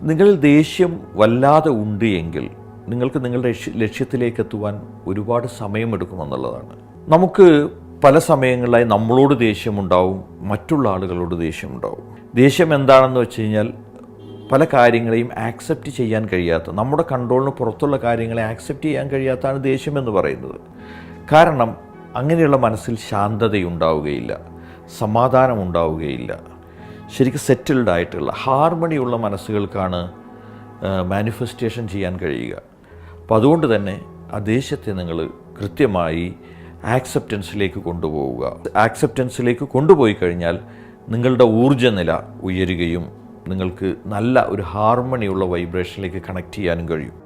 നിങ്ങളിൽ ദേഷ്യം വല്ലാതെ ഉണ്ട് എങ്കിൽ നിങ്ങൾക്ക് നിങ്ങളുടെ ലക്ഷ്യത്തിലേക്ക് എത്തുവാൻ ഒരുപാട് സമയമെടുക്കുമെന്നുള്ളതാണ് നമുക്ക് പല സമയങ്ങളിലായി നമ്മളോട് ദേഷ്യമുണ്ടാവും മറ്റുള്ള ആളുകളോട് ദേഷ്യമുണ്ടാവും. ദേഷ്യം എന്താണെന്ന് വെച്ച് കഴിഞ്ഞാൽ പല കാര്യങ്ങളെയും ആക്സെപ്റ്റ് ചെയ്യാൻ കഴിയാത്ത നമ്മുടെ കൺട്രോളിന് പുറത്തുള്ള കാര്യങ്ങളെ ആക്സെപ്റ്റ് ചെയ്യാൻ കഴിയാത്തതാണ് ദേഷ്യം എന്ന് പറയുന്നത്. കാരണം അങ്ങനെയുള്ള മനസ്സിൽ ശാന്തതയുണ്ടാവുകയില്ല സമാധാനം ഉണ്ടാവുകയില്ല ശരിക്കും സെറ്റിൽഡ് ആയിട്ടുള്ള ഹാർമണിയുള്ള മനസ്സുകൾക്കാണ് മാനിഫെസ്റ്റേഷൻ ചെയ്യാൻ കഴിയുക. അപ്പോൾ അതുകൊണ്ട് തന്നെ ആ ദേഷ്യത്തെ നിങ്ങൾ കൃത്യമായി ആക്സെപ്റ്റൻസിലേക്ക് കൊണ്ടുപോവുക. ആക്സെപ്റ്റൻസിലേക്ക് കൊണ്ടുപോയി കഴിഞ്ഞാൽ നിങ്ങളുടെ ഊർജനില ഉയരുകയും നിങ്ങൾക്ക് നല്ല ഒരു ഹാർമണിയുള്ള വൈബ്രേഷനിലേക്ക് കണക്ട് ചെയ്യാനും കഴിയും.